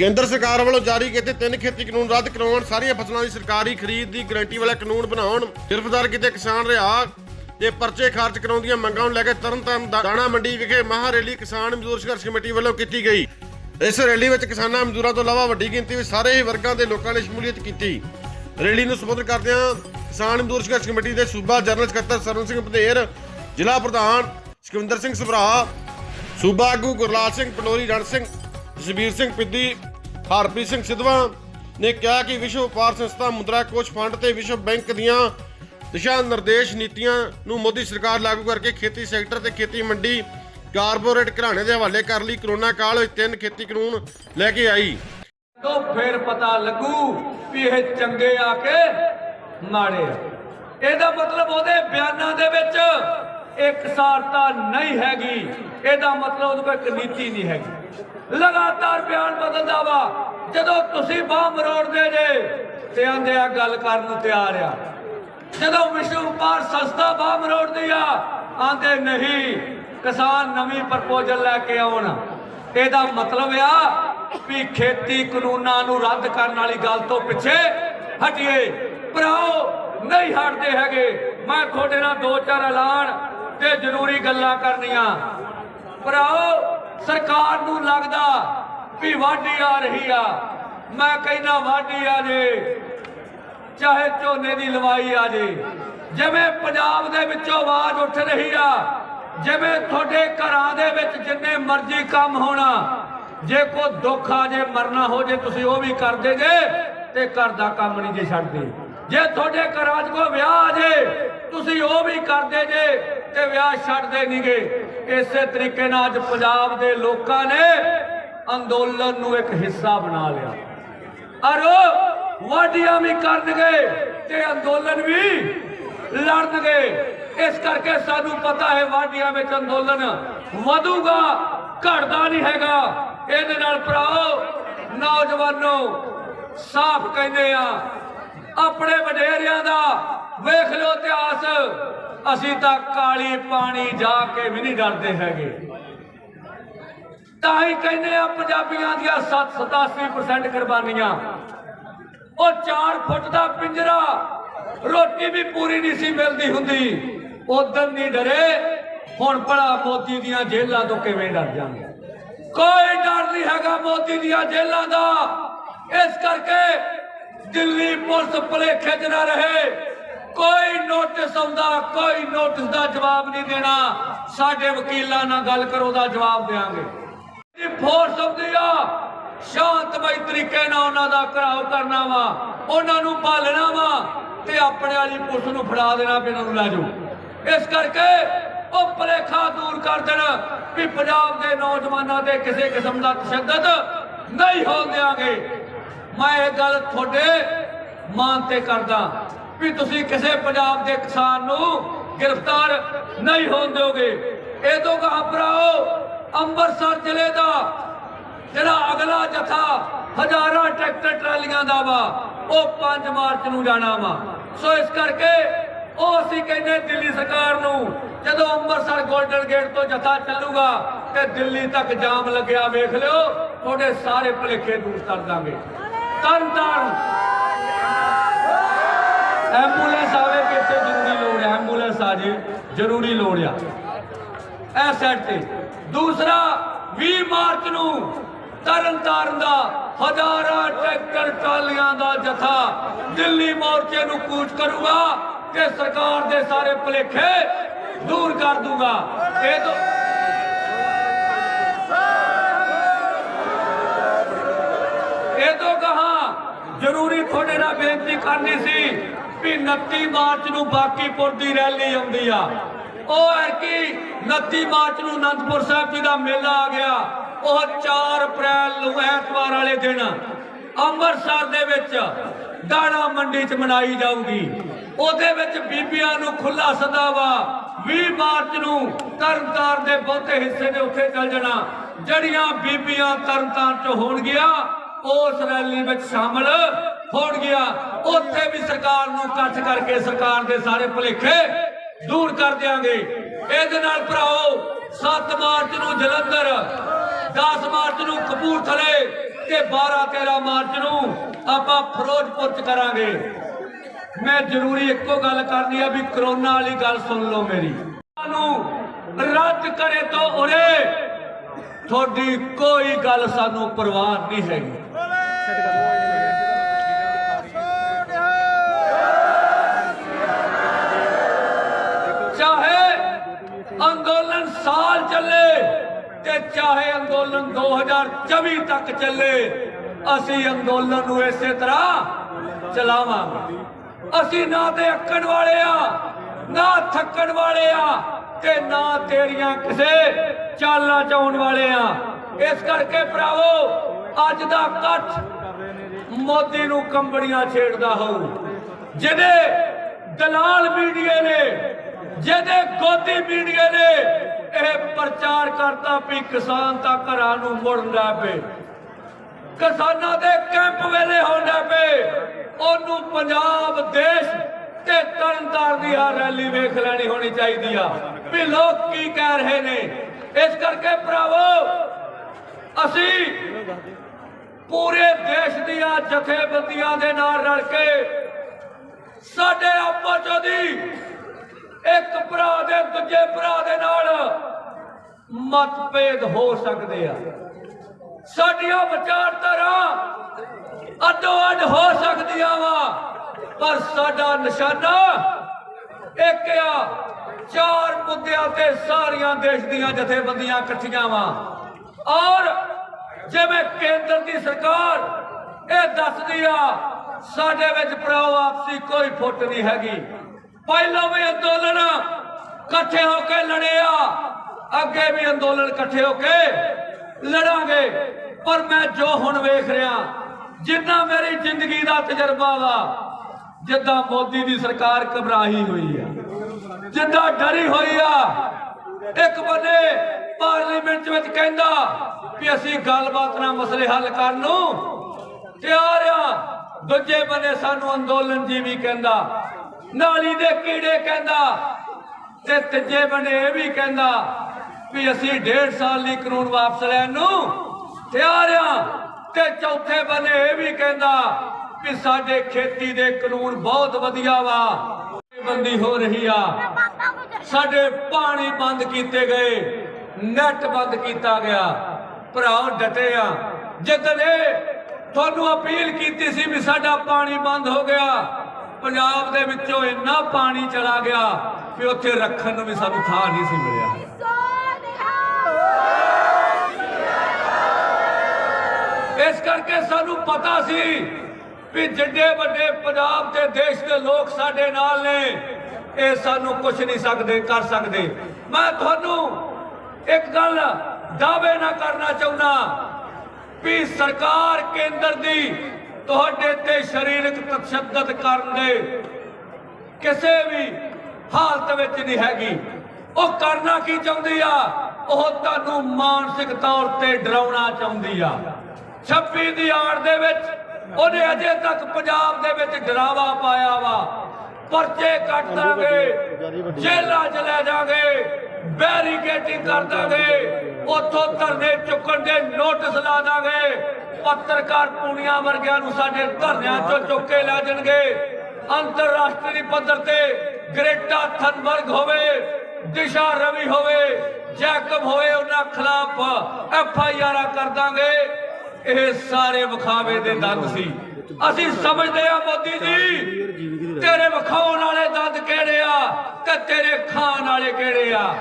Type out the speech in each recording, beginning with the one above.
ਕੇਂਦਰ ਸਰਕਾਰ ਵੱਲੋਂ ਜਾਰੀ ਕੀਤੇ ਤਿੰਨ ਖੇਤੀ ਕਾਨੂੰਨ ਰੱਦ ਕਰਾਉਣ, ਸਾਰੀਆਂ ਫਸਲਾਂ ਦੀ ਸਰਕਾਰੀ ਖਰੀਦ ਦੀ ਗਾਰੰਟੀ ਵਾਲਾ ਕਾਨੂੰਨ ਬਣਾਉਣ ਗਿਰਫਤਾਰ ਕੀਤੇ ਕਿਸਾਨ ਰਿਹਾ ਤੇ ਪਰਚੇ ਖਾਰਜ ਕਰਾਉਣ ਦੀਆਂ ਮੰਗਾਂ ਨੂੰ ਲੈ ਕੇ ਤਰਨਤਾਰਨ ਦਾ ਦਾਣਾ ਮੰਡੀ ਵਿਖੇ ਮਹਾ ਰੈਲੀ ਕਿਸਾਨ ਮਜ਼ਦੂਰ ਸੰਘਰਸ਼ ਕਮੇਟੀ ਵੱਲੋਂ ਕੀਤੀ ਗਈ। ਇਸ ਰੈਲੀ ਵਿੱਚ ਕਿਸਾਨਾਂ ਮਜ਼ਦੂਰਾਂ ਤੋਂ ਇਲਾਵਾ ਵੱਡੀ ਗਿਣਤੀ ਵਿੱਚ ਸਾਰੇ ਹੀ ਵਰਗਾਂ ਦੇ ਲੋਕਾਂ ਨੇ ਸ਼ਮੂਲੀਅਤ ਕੀਤੀ। ਰੈਲੀ ਨੂੰ ਸੰਬੋਧਨ ਕਰਦਿਆਂ ਕਿਸਾਨ ਮਜ਼ਦੂਰ ਸੰਘਰਸ਼ ਕਮੇਟੀ ਦੇ ਸੂਬਾ ਜਨਰਲ ਸਕੱਤਰ ਸਰਵਨ ਸਿੰਘ ਪੰਧੇਰ ਜ਼ਿਲ੍ਹਾ ਪ੍ਰਧਾਨ ਸਿਕੰਦਰ ਸਿੰਘ ਸਭਰਾ, ਸੂਬਾ ਆਗੂ ਗੁਰਲਾਲ ਸਿੰਘ ਪਟੋਰੀ ਰਣ ਸਿੰਘ, ਜਸਬੀਰ ਸਿੰਘ ਪਿੱਦੀ ਹਰਪ੍ਰੀਤ ਸਿੰਘ ਸਿੱਧਵਾਂ ਨੇ ਕਿਹਾ ਕਿ ਵਿਸ਼ਵ ਵਪਾਰ ਸੰਸਥਾ ਮੁਦਰਾ ਕੋਸ਼ ਫੰਡ ਤੇ ਵਿਸ਼ਵ ਬੈਂਕ ਦੀਆਂ ਦਿਸ਼ਾ ਨਿਰਦੇਸ਼ ਨੀਤੀਆਂ ਨੂੰ ਮੋਦੀ ਸਰਕਾਰ ਲਾਗੂ ਕਰਕੇ ਖੇਤੀ ਸੈਕਟਰ ਤੇ ਖੇਤੀ ਮੰਡੀ ਕਾਰਪੋਰੇਟ ਘਰਾਣੇ ਦੇ ਹਵਾਲੇ ਕਰਨ ਲਈ। ਕਰੋਨਾ ਕਾਲ ਵਿੱਚ ਤਿੰਨ ਖੇਤੀ ਕਾਨੂੰਨ ਲੈ ਕੇ ਆਈ। ਤੋਂ ਫਿਰ ਪਤਾ ਲੱਗੂ ਵੀ ਇਹ ਚੰਗੇ ਆ ਕੇ ਮਾੜੇ ਆ। ਇਹਦਾ ਮਤਲਬ ਉਹਦੇ ਬਿਆਨਾਂ ਦੇ ਵਿੱਚ ਇਕਸਾਰਤਾ ਨਹੀਂ ਹੈਗੀ। ਇਹਦਾ ਮਤਲਬ ਉਹਦੇ ਕੋਲ ਨੀਤੀ ਨਹੀਂ ਹੈਗੀ। ਲਗਾਤਾਰ ਬਿਆਨ ਬਦਲਦਾ ਵਾ। ਜਦੋਂ ਤੁਸੀਂ ਬਾਹ ਮਰੋੜਦੇ ਜੇ, ਤੇ ਆਂਦੇ ਆ, ਗੱਲ ਕਰਨ ਨੂੰ ਤਿਆਰ ਆ। ਜਦੋਂ ਵਿਸ਼ਵ ਵਪਾਰ ਸੰਸਥਾ ਬਾਹ ਮਰੋੜਦੀ ਆ, ਆਂਦੇ, ਨਹੀਂ, ਕਿਸਾਨ ਨਵੀਂ ਪ੍ਰਪੋਜ਼ਲ ਲੈ ਕੇ ਆਉਣ। ਇਹਦਾ ਮਤਲਬ ਆ ਵੀ ਖੇਤੀ ਕਾਨੂੰਨਾਂ ਨੂੰ ਰੱਦ ਕਰਨ ਵਾਲੀ ਗੱਲ ਤੋਂ ਪਿੱਛੇ ਹਟੀਏ। ਭਰਾਓ, ਨਹੀਂ ਹਟਦੇ ਹੈਗੇ। ਮੈਂ ਤੁਹਾਡੇ ਨਾਲ ਦੋ ਚਾਰ ਐਲਾਨ ਤੇ ਜ਼ਰੂਰੀ ਗੱਲਾਂ ਕਰਨੀਆਂ। ਭਰਾਓ, ਸਰਕਾਰ ਨੂੰ ਲੱਗਦਾ ਵੀ ਵਾਢੀ ਆ ਰਹੀ ਆ। ਮੈਂ ਕਹਿੰਦਾ ਵਾਢੀ ਆ ਜੇ, ਚਾਹੇ ਝੋਨੇ ਦੀ ਲਵਾਈ ਆ ਜੇ। ਜਿਵੇਂ ਪੰਜਾਬ ਦੇ ਵਿੱਚੋਂ ਆਵਾਜ਼ ਉੱਠ ਰਹੀ ਆ, ਜਿਵੇਂ ਤੁਹਾਡੇ ਘਰਾਂ ਦੇ ਵਿੱਚ ਜਿੰਨੇ ਮਰਜ਼ੀ ਕੰਮ ਹੋਣਾ, ਜੇ ਕੋ ਦੁੱਖ ਆ ਜੇ, ਮਰਨਾ ਹੋ ਜੇ, ਤੁਸੀਂ ਉਹ ਵੀ ਕਰਦੇ ਜੇ ਤੇ ਘਰ ਦਾ ਕੰਮ ਨਹੀਂ ਜੇ ਛੱਡਦੇ। ਜੇ ਤੁਹਾਡੇ ਘਰਾਂ 'ਚ ਕੋਈ ਵਿਆਹ ਆ ਜੇ, ਤੁਸੀਂ ਉਹ ਵੀ ਕਰਦੇ ਜੇ ਤੇ ਵਿਆਹ ਛੱਡਦੇ ਨਹੀਂਗੇ ਇਸੇ ਤਰੀਕੇ ਨਾਲ ਅੱਜ ਪੰਜਾਬ ਦੇ ਲੋਕਾਂ ਨੇ ਅੰਦੋਲਨ ਨੂੰ ਇੱਕ ਹਿੱਸਾ ਬਣਾ ਲਿਆ। ਔਰ ਉਹ ਵਾਢੀਆਂ ਵੀ ਕਰਨਗੇ ਤੇ ਅੰਦੋਲਨ ਵੀ ਲੜਨਗੇ। ਇਸ ਕਰਕੇ ਸਾਨੂੰ ਪਤਾ ਹੈ ਵਾਢੀਆਂ ਵਿੱਚ ਅੰਦੋਲਨ ਵਧੂਗਾ, ਘਟਦਾ ਨਹੀਂ ਹੈਗਾ। ਇਹਦੇ ਨਾਲ ਭਰਾਓ, ਨੌਜਵਾਨੋ ਸਾਫ਼ ਕਹਿੰਦੇ ਆ, ਆਪਣੇ ਵਡੇਰਿਆਂ ਦਾ ਵੇਖ ਲਓ ਇਤਿਹਾਸ। ਅਸੀਂ ਤਾਂ ਕਾਲੀ ਪਾਣੀ ਜਾ ਕੇ ਵੀ ਨਹੀਂ ਡਰਦੇ ਹੈਗੇ। ਤਾਂ ਹੀ ਕਹਿੰਦੇ ਆ ਪੰਜਾਬੀਆਂ ਦੀਆਂ 87% ਕੁਰਬਾਨੀਆਂ। ਉਹ 4 ਫੁੱਟ ਦਾ ਪਿੰਜਰਾ, ਰੋਟੀ ਵੀ ਪੂਰੀ ਨਹੀਂ ਸੀ ਮਿਲਦੀ ਹੁੰਦੀ। ਉਦੋਂ ਨਹੀਂ ਡਰੇ, ਹੁਣ ਭਲਾ ਮੋਦੀ ਦੀਆਂ ਜੇਲ੍ਹਾਂ ਤੋਂ ਕਿਵੇਂ ਡਰ ਜਾਂਗੇ ਕੋਈ ਡਰ ਨਹੀਂ ਹੈਗਾ ਮੋਦੀ ਦੀਆਂ ਜੇਲ੍ਹਾਂ ਦਾ। ਇਸ ਕਰਕੇ ਦਿੱਲੀ ਪੁਲਿਸ ਭੁਲੇਖੇ 'ਚ ਨਾ ਰਹੇ। ਕੋਈ ਨੋਟਿਸ ਆਉਂਦਾ, ਕੋਈ ਨੋਟਿਸ ਦਾ ਜਵਾਬ ਨਹੀਂ ਦੇਣਾ। ਸਾਡੇ ਵਕੀਲਾਂ ਨਾਲ ਗੱਲ ਕਰੋ ਦਾ ਜਵਾਬ ਦੇਾਂਗੇ ਦੀ ਫੋਰਸ ਹੁੰਦੀ ਆ, ਸ਼ਾਂਤਮਈ ਤਰੀਕੇ ਨਾਲ ਉਹਨਾਂ ਦਾ ਘਰਾਓ ਕਰਨਾ ਵਾ, ਉਹਨਾਂ ਨੂੰ ਭਾਲਣਾ ਵਾ ਤੇ ਆਪਣੇ ਵਾਲੀ ਪੁਲਿਸ ਨੂੰ ਫੜਾ ਦੇਣਾ ਵੀ ਇਹਨਾਂ ਨੂੰ ਲੈ ਜਾਓ। ਇਸ ਕਰਕੇ ਉਹ ਭਲੇਖਾ ਦੂਰ ਕਰ ਦੇਣ ਵੀ ਪੰਜਾਬ ਦੇ ਨੌਜਵਾਨਾਂ ਦੇ ਕਿਸੇ ਕਿਸਮ ਦਾ ਤਸ਼ੱਦਦ ਨਹੀਂ ਹੋਣ ਦਿਆਂਗੇ। ਮੈਂ ਇਹ ਗੱਲ ਤੁਹਾਡੇ ਮਾਨ ਤੇ ਕਰਦਾ। ਵੀ ਤੁਸੀਂ ਕਿਸੇ ਪੰਜਾਬ ਦੇ ਕਿਸਾਨ ਨੂੰ ਗ੍ਰਿਫਤਾਰ ਨਹੀਂ ਹੋਣ ਦਿਓਗੇ। ਇਹ ਤੋਂ ਘਬਰਾਓ ਅੰਮ੍ਰਿਤਸਰ ਜ਼ਿਲ੍ਹੇ ਦਾ ਜਿਹੜਾ ਅਗਲਾ ਜਥਾ ਹਜ਼ਾਰਾਂ ਟਰੈਕਟਰ ਟਰਾਲੀਆਂ ਦਾ ਵਾ, ਉਹ 5 ਮਾਰਚ ਨੂੰ ਜਾਣਾ ਵਾ। ਸੋ ਇਸ ਕਰਕੇ ਉਹ ਅਸੀਂ ਕਹਿੰਦੇ ਦਿੱਲੀ ਸਰਕਾਰ ਨੂੰ, ਜਦੋਂ ਅੰਮ੍ਰਿਤਸਰ ਗੋਲਡਨ ਗੇਟ ਤੋਂ ਜਥਾ ਚੱਲੂਗਾ ਤੇ ਦਿੱਲੀ ਤੱਕ ਜਾਮ ਲੱਗਿਆ ਵੇਖ ਲਿਓ, ਤੁਹਾਡੇ ਸਾਰੇ ਭੁਲੇਖੇ ਦੂਰ ਕਰ ਦਾਂਗੇ। ਤਰਨ ਤਾਰਨ ਜ਼ਰੂਰੀ ਲੋੜ ਆ। ਇਹ ਸਾਈਡ ਤੇ। ਦੂਸਰਾ 20 ਮਾਰਚ ਨੂੰ ਤਰਨ ਦਾ ਹਜ਼ਾਰਾਂ ਟਰੈਕਟਰ ਟਰਾਲੀਆਂ ਦਾ ਜਥਾ ਦਿੱਲੀ ਮੋਰਚੇ ਨੂੰ ਕੂਚ ਕਰੂਗਾ ਤੇ ਸਰਕਾਰ ਦੇ ਸਾਰੇ ਭੁਲੇਖੇ ਦੂਰ ਕਰ ਦੂਗਾ। ਇਹ ਤੋਂ ਇਹ ਤੋਂ ਕਹਾ, ਜ਼ਰੂਰੀ ਤੁਹਾਡੇ ਨਾਲ ਬੇਨਤੀ ਕਰਨੀ ਸੀ ਵੀ 29 ਮਾਰਚ ਨੂੰ ਬਾਕੀਪੁਰ ਦੀ ਰੈਲੀ ਆਉਂਦੀ ਆ। ਉਹ ਹੈ ਕਿ 29 ਮਾਰਚ ਨੂੰ ਅਨੰਦਪੁਰ ਸਾਹਿਬ ਜੀ ਦਾ ਮੇਲਾ ਆ ਗਿਆ। ਉਹ 4 ਅਪ੍ਰੈਲ ਨੂੰ ਐਤਵਾਰ ਵਾਲੇ ਦਿਨ ਅੰਮ੍ਰਿਤਸਰ ਦੇ ਵਿੱਚ ਦਾਣਾ ਮੰਡੀ 'ਚ ਮਨਾਈ ਜਾਊਗੀ। ਉਹਦੇ ਵਿੱਚ ਬੀਬੀਆਂ ਨੂੰ ਖੁੱਲਾ ਸਦਾ ਵਾ 20 ਮਾਰਚ ਨੂੰ ਤਰਨਤਾਰਨ ਦੇ ਬਹੁਤੇ ਹਿੱਸੇ ਦੇ ਉੱਥੇ ਚੱਲ ਜਾਣਾ। ਜਿਹੜੀਆਂ ਬੀਬੀਆਂ ਤਰਨਤਾਰਨ 'ਚ ਹੋਣਗੀਆਂ, ਉਸ ਰੈਲੀ ਵਿੱਚ ਸ਼ਾਮਲ ਹੋਣ ਗਿਆ ਉੱਥੇ ਵੀ ਸਰਕਾਰ ਨੂੰ ਇਕੱਠ ਕਰਕੇ ਸਰਕਾਰ ਦੇ ਸਾਰੇ ਭੁਲੇਖੇ ਦੂਰ ਕਰ ਦਿਆਂਗੇ। ਇਹਦੇ ਨਾਲ ਭਰਾਓ 7 ਮਾਰਚ ਨੂੰ ਜਲੰਧਰ 10 ਮਾਰਚ ਨੂੰ ਕਪੂਰਥਲੇ ਤੇ 12 13 ਮਾਰਚ ਨੂੰ ਆਪਾਂ ਫਿਰੋਜ਼ਪੁਰ ਚ ਕਰਾਂਗੇ। ਮੈਂ ਜ਼ਰੂਰੀ ਇੱਕੋ ਗੱਲ ਕਰਨੀ ਆ ਵੀ ਕਰੋਨਾ ਵਾਲੀ ਗੱਲ ਸੁਣ ਲਓ ਮੇਰੀ। ਨੂੰ ਰੱਦ ਕਰੇ ਤੋਂ ਉਰੇ, ਤੁਹਾਡੀ ਕੋਈ ਗੱਲ ਸਾਨੂੰ ਪਰਵਾਹ ਨਹੀਂ ਹੈਗੀ। ਅੰਦੋਲਨ ਸਾਲ ਚੱਲੇ ਤੇ ਚਾਹੇ ਅੰਦੋਲਨ 2024 ਤੱਕ ਚੱਲੇ, ਅਸੀਂ ਅੰਦੋਲਨ ਨੂੰ ਇਸੇ ਤਰ੍ਹਾਂ ਚਲਾਵਾਂਗੇ। ਅਸੀਂ ਨਾ ਤੇ ਅੱਕਣ ਵਾਲੇ ਆ, ਨਾ ਥੱਕਣ ਵਾਲੇ ਆ ਤੇ ਨਾ ਤੇਰੀਆਂ ਕਿਸੇ ਚਾਲਾਂ ਚਾਉਣ ਵਾਲੇ ਆ। ਇਸ ਕਰਕੇ ਭਰਾਵੋ, ਅੱਜ ਦਾ ਇਕੱਠ ਮੋਦੀ ਨੂੰ ਕੰਬੜੀਆਂ ਛੇੜਦਾ ਹੋਊ, ਜਿਹਦੇ ਦਲਾਲ ਮੀਡੀਏ ਨੇ ਜਿਹਦੇ ਗੋਦੀ ਮੀਡੀਆ ਨੇ ਇਹ ਪ੍ਰਚਾਰ ਕਰਤਾ ਵੀ ਕਿਸਾਨ ਤਾਂ ਘਰਾਂ ਨੂੰ ਮੁੜਨ ਪਏ। ਕਿਸਾਨਾਂ ਦੇ ਕੈਂਪ ਵੇਲੇ ਹੋਣ ਪਏ। ਉਹਨੂੰ ਪੰਜਾਬ ਦੇਸ਼ ਤੇ ਤਰਨਤਾਰਨ ਦੀ ਆ ਰੈਲੀ ਵੇਖ ਲੈਣੀ ਹੋਣੀ ਚਾਹੀਦੀ ਆ। ਵੀ ਲੋਕ ਕੀ ਕਹਿ ਰਹੇ ਨੇ। ਇਸ ਕਰਕੇ ਭਰਾਵੋ, ਅਸੀਂ ਪੂਰੇ ਦੇਸ਼ ਦੀਆਂ ਜਥੇਬੰਦੀਆਂ ਦੇ ਨਾਲ ਰਲ ਕੇ ਸਾਡੇ ਆਪਸ ਚੋਂ ਦੀ ਇੱਕ ਭਰਾ ਦੇ ਦੂਜੇ ਭਰਾ ਦੇ ਨਾਲ ਮਤਭੇਦ ਹੋ ਸਕਦੇ ਆ। ਸਾਡੀਆਂ ਵਿਚਾਰਧਾਰਾ ਅੱਡੋ ਅੱਡ ਹੋ ਸਕਦੀਆਂ ਵਾ, ਪਰ ਸਾਡਾ ਨਿਸ਼ਾਨਾ ਇੱਕ ਆ, ਚਾਰ ਮੁੱਦਿਆਂ ਤੇ ਸਾਰੀਆਂ ਦੇਸ਼ ਦੀਆਂ ਜਥੇਬੰਦੀਆਂ ਇਕੱਠੀਆਂ ਵਾ। ਔਰ ਜਿਵੇਂ ਕੇਂਦਰ ਦੀ ਸਰਕਾਰ ਇਹ ਦੱਸਦੀ ਆ, ਸਾਡੇ ਵਿੱਚ ਭਰਾਓ ਆਪਸੀ ਕੋਈ ਫੁੱਟ ਨਹੀਂ ਹੈਗੀ। ਪਹਿਲਾਂ ਵੀ ਅੰਦੋਲਨ ਇਕੱਠੇ ਹੋ ਕੇ ਲੜਿਆ ਅੱਗੇ ਵੀ ਅੰਦੋਲਨ ਇਕੱਠੇ ਹੋ ਕੇ ਲੜਾਂਗੇ। ਪਰ ਮੈਂ ਜੋ ਹੁਣ ਵੇਖ ਰਿਹਾ, ਜਿੰਨਾ ਮੇਰੀ ਜ਼ਿੰਦਗੀ ਦਾ ਤਜਰਬਾ ਵਾ, ਜਿੱਦਾਂ ਮੋਦੀ ਦੀ ਸਰਕਾਰ ਘਬਰਾਹੀ ਹੋਈ ਆ, ਜਿੱਦਾਂ ਡਰੀ ਹੋਈ ਆ, ਇੱਕ ਬੰਨੇ ਪਾਰਲੀਮੈਂਟ ਵਿੱਚ ਕਹਿੰਦਾ ਵੀ ਅਸੀਂ ਗੱਲਬਾਤ ਨਾਲ ਮਸਲੇ ਹੱਲ ਕਰਨ ਨੂੰ ਤਿਆਰ ਆ, ਦੂਜੇ ਬੰਨੇ ਸਾਨੂੰ ਅੰਦੋਲਨ ਜੀ ਵੀ ਕਹਿੰਦਾ ਨਾਲੀ ਦੇ ਕੀੜੇ ਕਹਿੰਦਾ ਤੇ ਤੀਜੇ ਬੰਨੇ ਇਹ ਵੀ ਕਹਿੰਦਾ ਵੀ ਅਸੀਂ ਡੇਢ ਸਾਲ ਲਈ ਕਾਨੂੰਨ ਵਾਪਸ ਲੈਣ ਨੂੰ ਤਿਆਰ ਆ ਤੇ ਚੌਥੇ ਬੰਨੇ ਇਹ ਵੀ ਕਹਿੰਦਾ ਵੀ ਸਾਡੇ ਖੇਤੀ ਦੇ ਕਾਨੂੰਨ ਬਹੁਤ ਵਧੀਆ ਵਾ। ਬੰਦੀ ਹੋ ਰਹੀ ਆ। ਸਾਡੇ ਪਾਣੀ ਬੰਦ ਕੀਤੇ ਗਏ, ਨੈਟ ਬੰਦ ਕੀਤਾ ਗਿਆ। ਭਰਾ ਡਟੇ ਆ। ਜਿੱਦਣ ਇਹ ਤੁਹਾਨੂੰ ਅਪੀਲ ਕੀਤੀ ਸੀ ਵੀ ਸਾਡਾ ਪਾਣੀ ਬੰਦ ਹੋ ਗਿਆ ਪੰਜਾਬ ਦੇ ਵਿੱਚੋਂ ਇੰਨਾ ਪਾਣੀ ਚਲਾ ਗਿਆ ਕਿ ਉੱਥੇ ਰੱਖਣ ਨੂੰ ਵੀ ਸਾਨੂੰ ਥਾਂ ਨਹੀਂ ਸੀ ਮਿਲਿਆ। ਇਸ ਕਰਕੇ ਸਾਨੂੰ ਪਤਾ ਸੀ ਵੀ ਜਿੱਡੇ ਵੱਡੇ ਪੰਜਾਬ ਤੇ ਦੇਸ਼ ਦੇ ਲੋਕ ਸਾਡੇ ਨਾਲ ਨੇ, ਇਹ ਸਾਨੂੰ ਕੁਝ ਨਹੀਂ ਸਕਦੇ, ਕਰ ਸਕਦੇ। ਮੈਂ ਤੁਹਾਨੂੰ ਇੱਕ ਗੱਲ ਦਾਅਵੇ ਨਾ ਕਰਨਾ ਚਾਹੁੰਦਾ ਵੀ ਸਰਕਾਰ ਕੇਂਦਰ ਦੀ ਤੁਹਾਡੇ ਤੇ ਸਰੀਰਕ ਤਸ਼ੱਦਦ ਕਰਨ ਦੇ ਕਿਸੇ ਵੀ ਹਾਲਤ ਵਿੱਚ ਨਹੀਂ ਹੈਗੀ। ਉਹ ਕਰਨਾ ਕੀ ਚਾਹੁੰਦੀ ਆ? ਉਹ ਤੁਹਾਨੂੰ ਮਾਨਸਿਕ ਤੌਰ ਤੇ ਡਰਾਉਣਾ ਚਾਹੁੰਦੀ ਆ। 26 ਦੀ ਆੜ ਦੇ ਵਿੱਚ ਉਹਨੇ ਅਜੇ ਤੱਕ ਪੰਜਾਬ ਦੇ ਵਿੱਚ ਡਰਾਵਾ ਪਾਇਆ ਵਾ। ਪਰਚੇ ਕੱਟ ਦਾਂਗੇ ਜੇਲ੍ਹਾਂ ਚ ਲੈ ਜਾਾਂਗੇ ਬੈਰੀਕੇਡਿੰਗ ਕਰ ਦਾਂਗੇ। ਉੱਥੋਂ ਧਰਨੇ ਚੁੱਕਣ ਦੇ ਨੋਟਿਸ ਲਾ ਦਾਂਗੇ। ਪੱਤਰਕਾਰ ਪੂਣੀਆਂ ਵਰਗਿਆਂ ਨੂੰ ਸਾਡੇ ਧਰਨਿਆਂ ਚੋਂ ਚੁੱਕ ਕੇ ਲੈ ਜਾਣਗੇ। ਅੰਤਰਰਾਸ਼ਟਰੀ ਪੱਧਰ ਤੇ ਗ੍ਰੇਟਾ ਥਨਬਰਗ ਹੋਵੇ, ਦਿਸ਼ਾ ਰਵੀ ਹੋਵੇ, ਜੈਕਬ ਹੋਵੇ, ਉਹਨਾਂ ਖਿਲਾਫ ਐਫ ਆਈ ਆਰ ਕਰ ਦਾਂਗੇ। ਇਹ ਸਾਰੇ ਵਿਖਾਵੇ ਦੇ ਦੰਦ ਸੀ। ਅਸੀਂ ਸਮਝਦੇ ਆ ਮੋਦੀ ਜੀ, ਤੇਰੇ ਵਿਖਾਉਣ ਵਾਲੇ ਦੰਦ ਕਿਹੜੇ ਆ ਤੇ ਤੇਰੇ ਖਾਣ ਵਾਲੇ ਕਿਹੜੇ ਆ?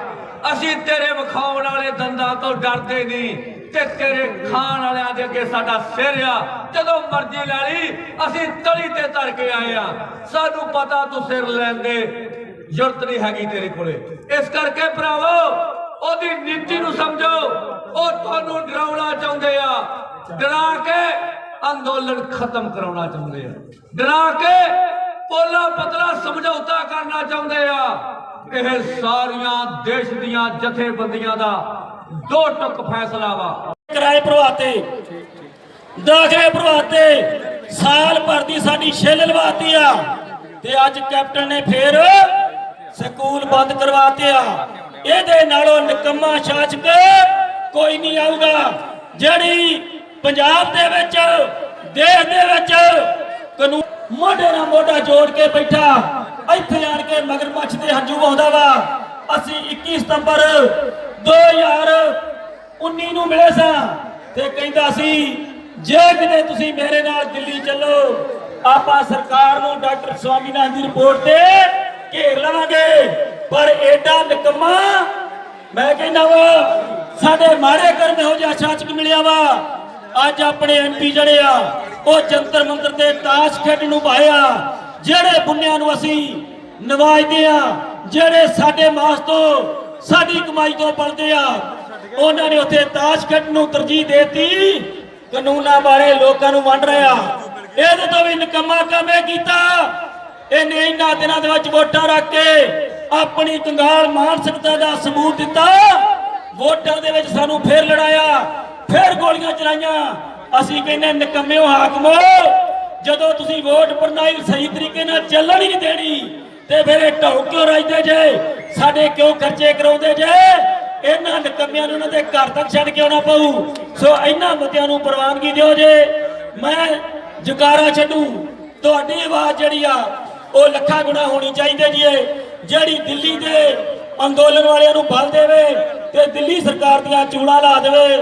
ਅਸੀਂ ਤੇਰੇ ਵਿਖਾਉਣ ਵਾਲੇ ਦੰਦਾਂ ਤੋਂ ਡਰਦੇ ਨਹੀਂ ਤੇ ਤੇਰੇ ਖਾਣ ਵਾਲਿਆਂ ਦੇ ਅੱਗੇ ਸਾਡਾ ਸਿਰ ਆ। ਜਦੋਂ ਮਰਜ਼ੀ ਲੈ ਲਈ, ਅਸੀਂ ਤਲੀ ਤੇ ਧਰ ਕੇ ਆਏ ਆ। ਸਾਨੂੰ ਪਤਾ ਤੂੰ ਸਿਰ ਲੈਂਦੇ ਜ਼ਰੂਰਤ ਨਹੀਂ ਹੈਗੀ ਤੇਰੇ ਕੋਲੇ। ਇਸ ਕਰਕੇ ਭਰਾਵੋ, ਉਹਦੀ ਨੀਤੀ ਨੂੰ ਸਮਝੋ। ਉਹ ਤੁਹਾਨੂੰ ਡਰਾਉਣਾ ਚਾਹੁੰਦੇ ਆ। ਡਰਾ ਕੇ ਅੰਦੋਲਨ ਖਤਮ ਕਰਾਉਣਾ ਚਾਹੁੰਦੇ ਆ। ਡਰਾ ਕੇ ਪੋਲਾ ਪਤਲਾ ਸਮਝੌਤਾ ਕਰਨਾ ਚਾਹੁੰਦੇ ਆ। ਇਹ ਸਾਰੀਆਂ ਦੇਸ਼ ਦੀਆਂ ਜਥੇਬੰਦੀਆਂ ਦਾ ਦੋ ਟੁਕ ਫੈਸਲਾ ਵਾ। ਕਿਰਾਏ ਭਰਵਾਤੇ ਦਾਖਲੇ ਭਰਵਾਤੇ ਸਾਲ ਭਰ ਦੀ ਸਾਡੀ ਛਿੱਲ ਲਵਾਤੀ ਆ। ਤੇ ਅੱਜ ਕੈਪਟਨ ਨੇ ਫੇਰ ਸਕੂਲ ਬੰਦ ਕਰਵਾਤੇ ਆ। ਇਹਦੇ ਨਾਲੋਂ ਨਿਕੰਮਾ ਸ਼ਾਸਕ ਕੋਈ ਨਹੀਂ ਆਊਗਾ। ਜਿਹੜੀ ਪੰਜਾਬ ਦੇ ਵਿੱਚ, ਦੇਸ਼ ਦੇ ਵਿੱਚ ਕਾਨੂੰਨ ਮੋਢੇ ਨਾਲ ਮੋਢਾ ਜੋੜ ਕੇ ਬੈਠਾ ਇੱਥੇ ਆਣ ਕੇ ਮਗਰਮੱਛ ਦੇ ਹੰਝੂ ਵਹਾਉਂਦਾ ਵਾ। ਅਸੀਂ 21 ਸਤੰਬਰ 2019 ਨੂੰ ਮਿਲੇ ਸਾਂ ਤੇ ਕਹਿੰਦਾ ਸੀ, ਜੇ ਕਿਤੇ ਤੁਸੀਂ ਮੇਰੇ ਨਾਲ ਦਿੱਲੀ ਚੱਲੋ, ਆਪਾਂ ਸਰਕਾਰ ਨੂੰ ਡਾਕਟਰ ਸਵਾਮੀਨਾਥਨ ਦੀ ਰਿਪੋਰਟ ਤੇ ਘੇਰ ਲਵਾਂਗੇ। ਪਰ ਐਡਾ ਨਿਕਮਾ, ਮੈਂ ਕਹਿੰਦਾ ਵਾ, ਸਾਡੇ ਮਾੜੇ ਕਰਮ ਇਹੋ ਜਿਹਾ ਸ਼ਾਸਕ ਮਿਲਿਆ ਵਾ। ਅੱਜ ਆਪਣੇ ਐਮਪੀ ਜਿਹੜੇ ਆ, ਉਹ ਜੰਤਰ ਮੰਤਰ ਤੇ ਤਾਸ਼ ਖੇਡ ਨੂੰ ਭਾਇਆ ਜਿਹੜੇ ਬੁੰਨਿਆਂ ਨੂੰ ਅਸੀਂ ਨਵਾਜਦੇ ਆ ਜਿਹੜੇ ਸਾਡੇ ਮਾਸ ਤੋਂ ਸਾਡੀ ਕਮਾਈ ਤੋਂ ਪਲਦੇ ਆ, ਉਹਨਾਂ ਨੇ ਉੱਥੇ ਤਾਸ਼ ਖੇਡ ਨੂੰ ਤਰਜੀਹ ਦੇਤੀ। ਕਾਨੂੰਨਾਂ ਬਾਰੇ ਲੋਕਾਂ ਨੂੰ ਵੰਡ ਰਿਹਾ ਇਹਦੇ ਤੋਂ ਵੀ ਨਿਕੰਮਾ ਕੰਮ ਇਹ ਕੀਤਾ। ਇਹਨੇ ਇਹਨਾਂ ਦਿਨਾਂ ਦੇ ਵਿੱਚ ਵੋਟਾਂ ਰੱਖ ਕੇ ਆਪਣੀ ਕੰਗਾਲ ਮਾਨਸਿਕਤਾ ਦਾ ਸਬੂਤ ਦਿੱਤਾ। ਵੋਟਾਂ ਦੇ ਵਿੱਚ ਸਾਨੂੰ ਫੇਰ ਲੜਾਇਆ, ਫੇਰ ਗੋਲੀਆਂ ਚਲਾਈਆਂ। ਅਸੀਂ ਕਹਿੰਦੇ ਨਿਕੰਮਿਓ ਹਾਕਮੋ। ਜਦੋਂ ਤੁਸੀਂ ਵੋਟ ਪ੍ਰਣਾਲੀ ਸਹੀ ਤਰੀਕੇ ਨਾਲ ਚੱਲਣ ਹੀ ਨਹੀਂ ਦੇਣੀ, ਤੇ ਫਿਰ ਇਹ ਢੌ ਕਿਉਂ ਰਾਜਦੇ ਜੇ? ਸਾਡੇ ਕਿਉਂ ਖਰਚੇ ਕਰਾਉਂਦੇ ਜੇ? ਇਹਨਾਂ ਨਿਕੰਮਿਆਂ ਨੂੰ ਉਹਨਾਂ ਦੇ ਘਰ ਤੱਕ ਛੱਡ ਕੇ ਆਉਣਾ ਪਊ। ਸੋ ਇਹਨਾਂ ਮੁੱਦਿਆਂ ਨੂੰ ਪ੍ਰਵਾਨਗੀ ਦਿਓ ਜੇ। ਮੈਂ ਜਕਾਰਾ ਛੱਡੂ। ਤੁਹਾਡੀ ਆਵਾਜ਼ ਜਿਹੜੀ ਆ, ਉਹ ਲੱਖਾਂ ਗੁਣਾ ਹੋਣੀ ਚਾਹੀਦੀ ਜੀ ਜਿਹੜੀ ਦਿੱਲੀ ਦੇ ਅੰਦੋਲਨ ਵਾਲਿਆਂ ਨੂੰ ਬਲ ਦੇਵੇ ਤੇ ਦਿੱਲੀ ਸਰਕਾਰ ਦੀਆਂ ਚੂੜਾਂ ਲਾ ਦੇਵੇ।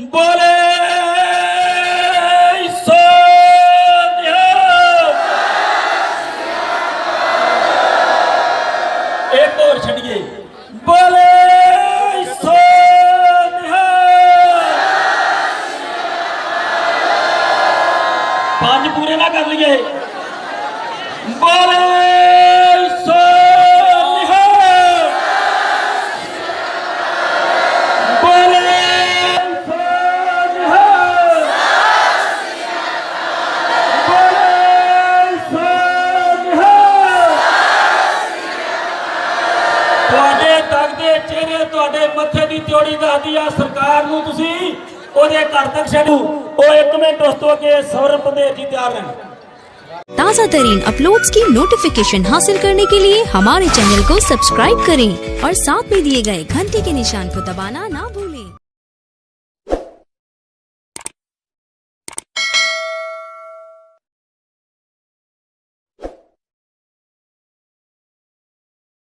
ਬੋਲੇ! ਘਰ ਤੱਕ ਛੱਡੂ ਉਹ ਇੱਕ ਮਿੰਟ ਉਸ ਤੋਂ ਅੱਗੇ ਸੌਰਵ ਪੰਦੇਰ ਜੀ ਤਿਆਰ ਨੇ ताज़ा तरीन अपलोड्स की नोटिफिकेशन हासिल करने के लिए हमारे चैनल को सब्सक्राइब करें और साथ में दिए गए घंटे के निशान को दबाना ना भूलें